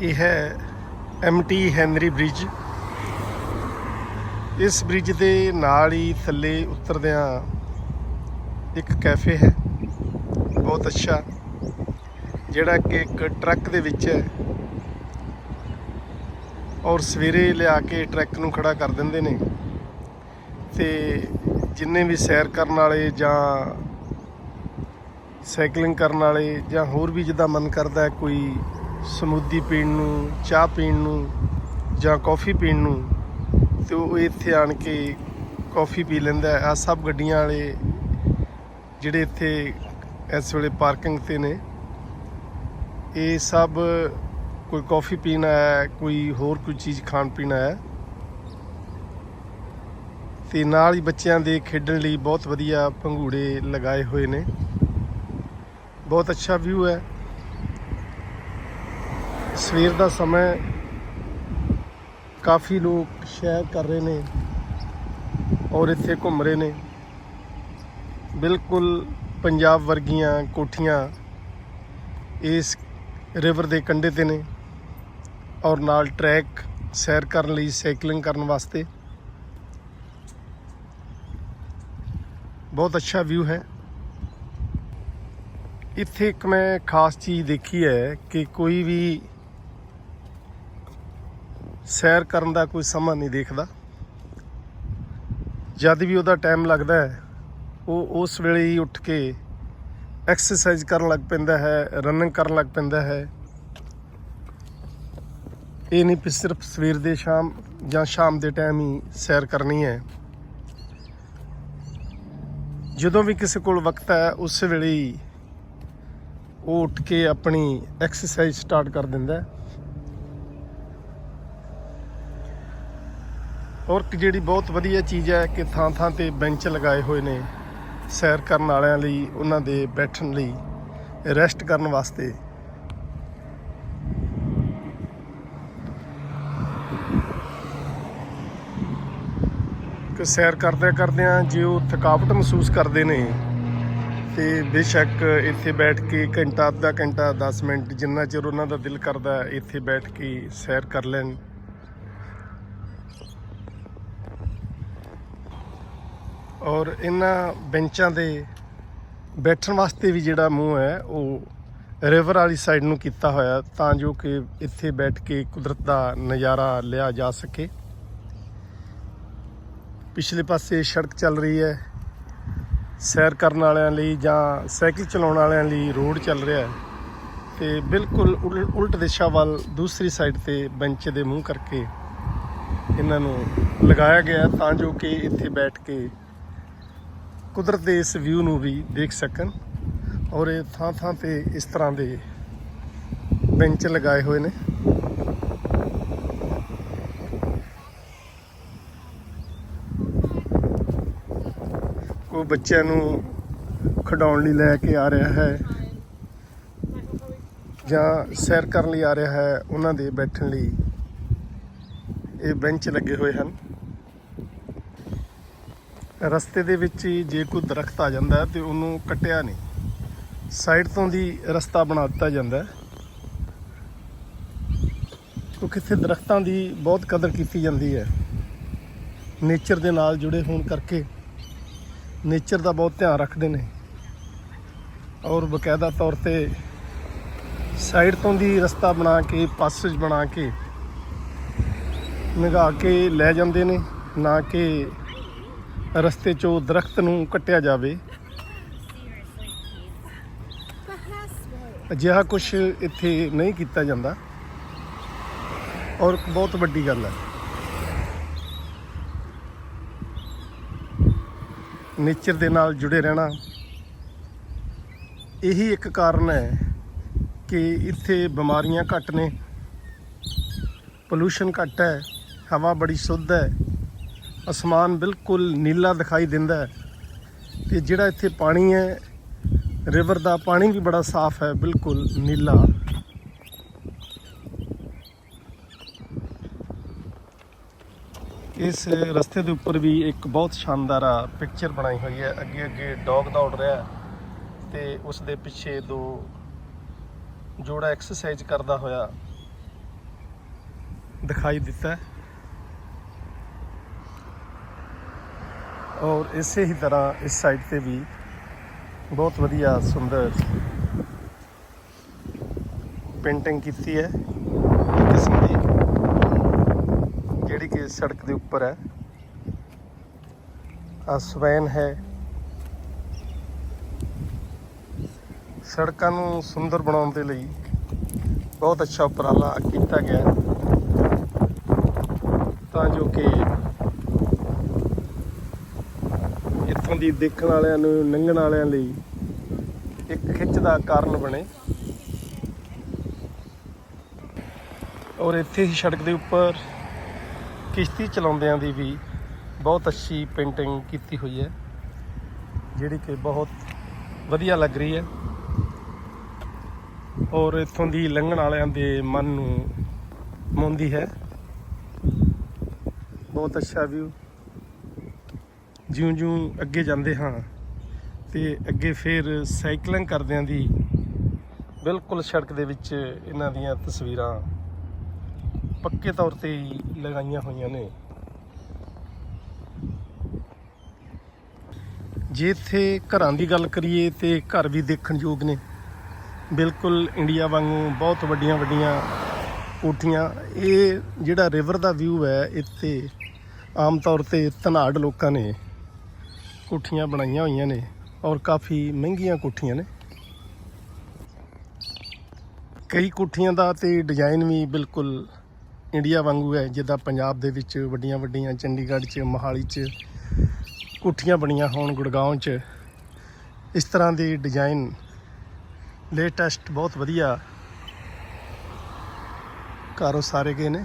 ਇਹ ਹੈ MT Henry bridge ਇਸ ਬ੍ਰਿਜ ਦੇ ਨਾਲ ਹੀ ਥੱਲੇ ਉਤਰਦਿਆਂ ਇੱਕ ਕੈਫੇ ਹੈ। ਬਹੁਤ ਅੱਛਾ। ਜਿਹੜਾ ਕਿ ਇੱਕ ਟਰੱਕ ਦੇ ਵਿੱਚ ਹੈ। ਔਰ ਸਵੇਰੇ ਲਿਆ ਕੇ ਟਰੱਕ ਨੂੰ ਖੜਾ ਕਰ ਦਿੰਦੇ ਨੇ। ਤੇ ਜਿੰਨੇ ਵੀ ਸੈਰ ਕਰਨ ਵਾਲੇ ਜਾਂ ਸਾਈਕਲਿੰਗ ਕਰਨ ਵਾਲੇ ਜਾਂ ਹੋਰ ਵੀ ਜਿੱਦਾਂ ਮਨ ਕਰਦਾ ਕੋਈ ਸਮੂਦੀ ਪੀਣ ਨੂੰ ਚਾਹ ਪੀਣ ਨੂੰ ਜਾਂ ਕੌਫੀ ਪੀਣ ਨੂੰ ਤੇ ਉਹ ਇੱਥੇ ਆਣ ਕੇ ਕੌਫੀ ਪੀ ਲੈਂਦਾ ਆ ਸਭ ਗੱਡੀਆਂ ਵਾਲੇ ਜਿਹੜੇ ਇੱਥੇ ਇਸ ਵੇਲੇ ਪਾਰਕਿੰਗ ਤੇ ਨੇ ਇਹ ਸਭ ਕੋਈ ਕੌਫੀ ਪੀਣ ਆਇਆ ਹੈ, ਕੋਈ ਹੋਰ ਕੋਈ ਚੀਜ਼ ਖਾਣ ਪੀਣ ਆਇਆ ਹੈ। ਤੇ ਨਾਲ ਹੀ ਬੱਚਿਆਂ ਦੇ ਖੇਡਣ ਲਈ ਬਹੁਤ ਵਧੀਆ ਪੰਘੂੜੇ ਲਗਾਏ ਹੋਏ ਨੇ। ਬਹੁਤ ਅੱਛਾ ਵਿਊ ਹੈ। ਸਵੇਰ ਦਾ ਸਮਾਂ ਕਾਫੀ ਲੋਕ ਸ਼ੈਰ ਕਰ ਰਹੇ ਨੇ ਔਰ ਇੱਥੇ ਘੁੰਮ ਰਹੇ ਨੇ। ਬਿਲਕੁਲ ਪੰਜਾਬ ਵਰਗੀਆਂ ਕੋਠੀਆਂ ਇਸ ਰਿਵਰ ਦੇ ਕੰਢੇ ਤੇ ਨੇ ਔਰ ਨਾਲ ਟਰੈਕ ਸੈਰ ਕਰਨ ਲਈ ਸਾਈਕਲਿੰਗ ਕਰਨ ਵਾਸਤੇ। ਬਹੁਤ ਅੱਛਾ ਵਿਊ ਹੈ। ਇੱਥੇ ਇੱਕ ਮੈਂ ਖਾਸ ਚੀਜ਼ ਦੇਖੀ ਹੈ ਕਿ ਕੋਈ ਵੀ ਸੈਰ ਕਰਨ ਦਾ ਕੋਈ ਸਮਾਂ ਨਹੀਂ ਦੇਖਦਾ। ਜਦ ਵੀ ਉਹਦਾ ਟਾਈਮ ਲੱਗਦਾ ਹੈ, ਉਹ ਉਸ ਵੇਲੇ ਹੀ ਉੱਠ ਕੇ ਐਕਸਰਸਾਈਜ਼ ਕਰਨ ਲੱਗ ਪੈਂਦਾ ਹੈ ਰਨਿੰਗ ਕਰਨ ਲੱਗ ਪੈਂਦਾ ਹੈ। ਇਹ ਨਹੀਂ ਕਿ ਸਿਰਫ ਸਵੇਰ ਦੇ ਸ਼ਾਮ ਜਾਂ ਸ਼ਾਮ ਦੇ ਟਾਈਮ ਹੀ ਸੈਰ ਕਰਨੀ ਹੈ। ਜਦੋਂ ਵੀ ਕਿਸੇ ਕੋਲ ਵਕਤ ਹੈ, ਉਸ ਵੇਲੇ ਹੀ ਉਹ ਉੱਠ ਕੇ ਆਪਣੀ ਐਕਸਰਸਾਈਜ਼ ਸਟਾਰਟ ਕਰ ਦਿੰਦਾ ਹੈ। ਔਰ ਇੱਕ ਜਿਹੜੀ ਬਹੁਤ ਵਧੀਆ ਚੀਜ਼ ਹੈ ਕਿ ਥਾਂ ਥਾਂ ਤੇ ਬੈਂਚ ਲਗਾਏ ਹੋਏ ਨੇ ਸੈਰ ਕਰਨ ਵਾਲਿਆਂ ਲਈ, ਉਹਨਾਂ ਦੇ ਬੈਠਣ ਲਈ, ਰੈਸਟ ਕਰਨ ਵਾਸਤੇ। ਕਿ ਸੈਰ ਕਰਦਿਆਂ ਕਰਦਿਆਂ ਜੇ ਉਹ ਥਕਾਵਟ ਮਹਿਸੂਸ ਕਰਦੇ ਨੇ, ਤੇ ਬੇਸ਼ੱਕ ਇੱਥੇ ਬੈਠ ਕੇ ਘੰਟਾ, ਅੱਧਾ ਘੰਟਾ 10 ਮਿੰਟ ਜਿੰਨਾ ਚਿਰ ਉਹਨਾਂ ਦਾ ਦਿਲ ਕਰਦਾ ਇੱਥੇ ਬੈਠ ਕੇ ਸੈਰ ਕਰ ਲੈਣ। ਔਰ ਇਹਨਾਂ ਬੈਂਚਾਂ ਦੇ ਬੈਠਣ ਵਾਸਤੇ ਵੀ ਜਿਹੜਾ ਮੂੰਹ ਹੈ, ਉਹ ਰਿਵਰ ਵਾਲੀ ਸਾਈਡ ਨੂੰ ਕੀਤਾ ਹੋਇਆ ਤਾਂ ਜੋ ਕਿ ਇੱਥੇ ਬੈਠ ਕੇ ਕੁਦਰਤ ਦਾ ਨਜ਼ਾਰਾ ਲਿਆ ਜਾ ਸਕੇ। ਪਿਛਲੇ ਪਾਸੇ ਸੜਕ ਚੱਲ ਰਹੀ ਹੈ। ਸੈਰ ਕਰਨ ਵਾਲਿਆਂ ਲਈ ਜਾਂ ਸਾਈਕਲ ਚਲਾਉਣ ਵਾਲਿਆਂ ਲਈ ਰੋਡ ਚੱਲ ਰਿਹਾ ਹੈ। ਤੇ ਬਿਲਕੁਲ ਉਲ- ਉਲਟ ਦਿਸ਼ਾ ਵੱਲ ਦੂਸਰੀ ਸਾਈਡ ਤੇ ਬੈਂਚ ਦੇ ਮੂੰਹ ਕਰਕੇ ਇਹਨਾਂ ਨੂੰ ਲਗਾਇਆ ਗਿਆ ਤਾਂ ਜੋ ਕਿ ਇੱਥੇ ਬੈਠ ਕੇ ਕੁਦਰਤ ਦੇ ਇਸ ਵਿਊ ਨੂੰ ਵੀ ਦੇਖ ਸਕਣ ਔਰ ਇਹ ਥਾਂ ਥਾਂ ਤੇ ਇਸ ਤਰ੍ਹਾਂ ਦੇ ਬੈਂਚ ਲਗਾਏ ਹੋਏ ਨੇ। ਕੋਈ ਬੱਚਿਆਂ ਨੂੰ ਖਿਡਾਉਣ ਲਈ ਲੈ ਕੇ ਆ ਰਿਹਾ ਹੈ ਜਾਂ ਸੈਰ ਕਰਨ ਲਈ ਆ ਰਿਹਾ ਹੈ, ਉਹਨਾਂ ਦੇ ਬੈਠਣ ਲਈ ਇਹ ਬੈਂਚ ਲੱਗੇ ਹੋਏ ਹਨ। ਰਸਤੇ ਦੇ ਵਿੱਚ ਜੇ ਕੋਈ ਦਰਖਤ ਆ ਜਾਂਦਾ ਹੈ ਤੇ ਉਹਨੂੰ ਕੱਟਿਆ ਨਹੀਂ। ਸਾਈਡ ਤੋਂ ਦੀ ਰਸਤਾ ਬਣਾ ਦਿੱਤਾ ਜਾਂਦਾ ਕਿਉਂਕਿ ਇੱਥੇ ਦਰਖਤਾਂ ਦੀ ਬਹੁਤ ਕਦਰ ਕੀਤੀ ਜਾਂਦੀ ਹੈ। ਨੇਚਰ ਦੇ ਨਾਲ ਜੁੜੇ ਹੋਣ ਕਰਕੇ ਨੇਚਰ ਦਾ ਬਹੁਤ ਧਿਆਨ ਰੱਖਦੇ ਨੇ। ਔਰ ਬਕਾਇਦਾ ਤੌਰ ਤੇ ਸਾਈਡ ਤੋਂ ਦੀ ਰਸਤਾ ਬਣਾ ਕੇ ਪਾਸੇਜ ਬਣਾ ਕੇ ਨਿਗਾਹ ਕੇ ਲੈ ਜਾਂਦੇ ਨੇ, ਨਾ ਕਿ ਰਸਤੇ 'ਚੋਂ ਦਰਖਤ ਨੂੰ ਕੱਟਿਆ ਜਾਵੇ। ਅਜਿਹਾ ਕੁਝ ਇੱਥੇ ਨਹੀਂ ਕੀਤਾ ਜਾਂਦਾ। ਔਰ ਬਹੁਤ ਵੱਡੀ ਗੱਲ ਹੈ। ਨੇਚਰ ਦੇ ਨਾਲ ਜੁੜੇ ਰਹਿਣਾ ਇਹੀ ਇੱਕ ਕਾਰਨ ਹੈ ਕਿ ਇੱਥੇ ਬਿਮਾਰੀਆਂ ਘੱਟ ਨੇ ਪੋਲੂਸ਼ਨ ਘੱਟ ਹੈ, ਹਵਾ ਬੜੀ ਸ਼ੁੱਧ ਹੈ। ਅਸਮਾਨ ਬਿਲਕੁਲ ਨੀਲਾ ਦਿਖਾਈ ਦਿੰਦਾ ਹੈ ਤੇ ਜਿਹੜਾ ਇੱਥੇ ਪਾਣੀ ਹੈ ਰਿਵਰ ਦਾ ਪਾਣੀ ਵੀ ਬੜਾ ਸਾਫ਼ ਹੈ, ਬਿਲਕੁਲ ਨੀਲਾ। ਇਸ ਰਸਤੇ ਦੇ ਉੱਪਰ ਵੀ ਇੱਕ ਬਹੁਤ ਸ਼ਾਨਦਾਰ ਆ ਪਿਕਚਰ ਬਣਾਈ ਹੋਈ ਹੈ। ਅੱਗੇ ਅੱਗੇ ਡੌਗ ਦੌੜ ਰਿਹਾ ਹੈ ਤੇ ਉਸ ਦੇ ਪਿੱਛੇ ਦੋ ਜੋੜਾ ਐਕਸਰਸਾਈਜ਼ ਕਰਦਾ ਹੋਇਆ ਦਿਖਾਈ ਦਿੱਤਾ ਔਰ ਇਸੇ ਹੀ ਤਰ੍ਹਾਂ ਇਸ ਸਾਈਡ ਤੇ ਵੀ ਬਹੁਤ ਵਧੀਆ ਸੁੰਦਰ ਪੇਂਟਿੰਗ ਕੀਤੀ ਹੈ। ਇੱਕ ਕਿਸਮ ਦੀ ਜਿਹੜੀ ਕਿ ਸੜਕ ਦੇ ਉੱਪਰ ਹੈ। ਆ ਸਵੈਨ ਹੈ। ਸੜਕਾਂ ਨੂੰ ਸੁੰਦਰ ਬਣਾਉਣ ਦੇ ਲਈ ਬਹੁਤ ਅੱਛਾ ਉਪਰਾਲਾ ਕੀਤਾ ਗਿਆ। ਤਾਂ ਜੋ ਕਿ ਇੱਥੋਂ ਦੀ ਦੇਖਣ ਵਾਲਿਆਂ ਨੂੰ ਲੰਘਣ ਵਾਲਿਆਂ ਲਈ ਇੱਕ ਖਿੱਚ ਦਾ ਕਾਰਨ ਬਣੇ। ਔਰ ਇੱਥੇ ਹੀ ਸੜਕ ਦੇ ਉੱਪਰ ਕਿਸ਼ਤੀ ਚਲਾਉਂਦਿਆਂ ਦੀ ਵੀ ਬਹੁਤ ਅੱਛੀ ਪੇਂਟਿੰਗ ਕੀਤੀ ਹੋਈ ਹੈ, ਜਿਹੜੀ ਕਿ ਬਹੁਤ ਵਧੀਆ ਲੱਗ ਰਹੀ ਹੈ। ਔਰ ਇੱਥੋਂ ਦੀ ਲੰਘਣ ਵਾਲਿਆਂ ਦੇ ਮਨ ਨੂੰ ਮੋਂਦੀ ਹੈ। ਬਹੁਤ ਅੱਛਾ ਵਿਊ ਜਿਉਂ-ਜਿਉਂ ਅੱਗੇ ਜਾਂਦੇ ਹਾਂ ਤੇ ਅੱਗੇ ਫਿਰ ਸਾਈਕਲਿੰਗ ਕਰਦਿਆਂ ਦੀ ਬਿਲਕੁਲ ਸੜਕ ਦੇ ਵਿੱਚ ਇਹਨਾਂ ਦੀਆਂ ਤਸਵੀਰਾਂ ਪੱਕੇ ਤੌਰ ਤੇ ਹੀ ਲਗਾਈਆਂ ਹੋਈਆਂ ਨੇ। ਜੇ ਇੱਥੇ ਘਰਾਂ ਦੀ ਗੱਲ ਕਰੀਏ ਤੇ ਘਰ ਵੀ ਦੇਖਣ ਯੋਗ ਨੇ। ਬਿਲਕੁਲ ਇੰਡੀਆ ਵਾਂਗੂ ਬਹੁਤ ਵੱਡੀਆਂ ਵੱਡੀਆਂ ਕੋਠੀਆਂ। ਇਹ ਜਿਹੜਾ ਰਿਵਰ ਦਾ ਵਿਊ ਹੈ, ਇੱਥੇ ਆਮ ਤੌਰ ਤੇ ਧਨਾੜ ਲੋਕਾਂ ਨੇ ਕੋਠੀਆਂ ਬਣਾਈਆਂ ਹੋਈਆਂ ਨੇ ਔਰ ਕਾਫੀ ਮਹਿੰਗੀਆਂ ਕੋਠੀਆਂ ਨੇ। ਕਈ ਕੋਠੀਆਂ ਦਾ ਤੇ ਡਿਜ਼ਾਈਨ ਵੀ ਬਿਲਕੁਲ ਇੰਡੀਆ ਵਾਂਗੂ ਹੈ, ਜਿੱਦਾਂ ਪੰਜਾਬ ਦੇ ਵਿੱਚ ਵੱਡੀਆਂ ਵੱਡੀਆਂ ਚੰਡੀਗੜ੍ਹ 'ਚ, ਮੋਹਾਲੀ 'ਚ ਕੋਠੀਆਂ ਬਣੀਆਂ ਹੋਣ ਗੁੜਗਾਉਂ 'ਚ। ਇਸ ਤਰ੍ਹਾਂ ਦੇ ਡਿਜ਼ਾਈਨ ਲੇਟੈਸਟ ਬਹੁਤ ਵਧੀਆ ਘਰ ਉਸਾਰੇ ਗਏ ਨੇ।